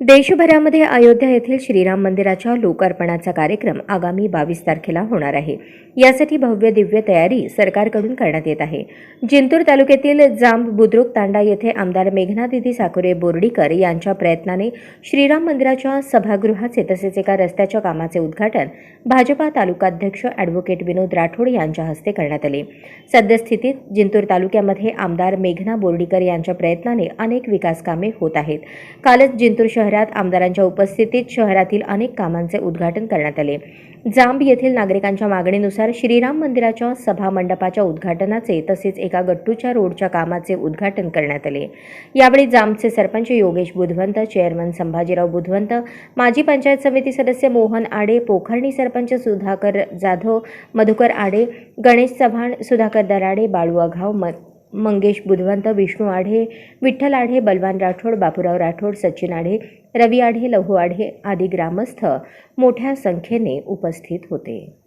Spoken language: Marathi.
देशभरामध्ये अयोध्या येथील श्रीराम मंदिराच्या लोकार्पणाचा कार्यक्रम आगामी बावीस तारखेला होणार आहे. यासाठी भव्य दिव्य तयारी सरकारकडून करण्यात येत आहे. जिंतूर तालुक्यातील जांब बुद्रुक तांडा येथे आमदार मेघनादिदी साकुरे बोर्डीकर यांच्या प्रयत्नाने श्रीराम मंदिराच्या सभागृहाचे तसेच एका रस्त्याच्या कामाचे उद्घाटन भाजपा तालुकाध्यक्ष अॅडव्होकेट विनोद राठोड यांच्या हस्ते करण्यात आले. सद्यस्थितीत जिंतूर तालुक्यामध्ये आमदार मेघना बोर्डीकर यांच्या प्रयत्नाने अनेक विकास कामे होत आहेत. कालच जिंतूर शहर शहरात आमदारांच्या उपस्थितीत शहरातील अनेक कामांचे उद्घाटन करण्यात आले. जांब येथील नागरिकांच्या मागणीनुसार श्रीराम मंदिराच्या सभा मंडपाच्या उद्घाटनाचे तसेच एका गट्टूच्या रोडच्या कामाचे उद्घाटन करण्यात आले. यावेळी जांबचे सरपंच योगेश बुधवंत चेअरमन संभाजीराव बुधवंत माजी पंचायत समिती सदस्य मोहन आडे पोखर्णी सरपंच सुधाकर जाधव मधुकर आडे गणेश चव्हाण सुधाकर दराडे बाळू आघाव म मंगेश बुधवंत विष्णू आढे विठ्ठल आढे बलवान राठोड बापूराव राठोड सचिन आढे रवी आढे लहू आढे आदी ग्रामस्थ मोठ्या संख्येने उपस्थित होते.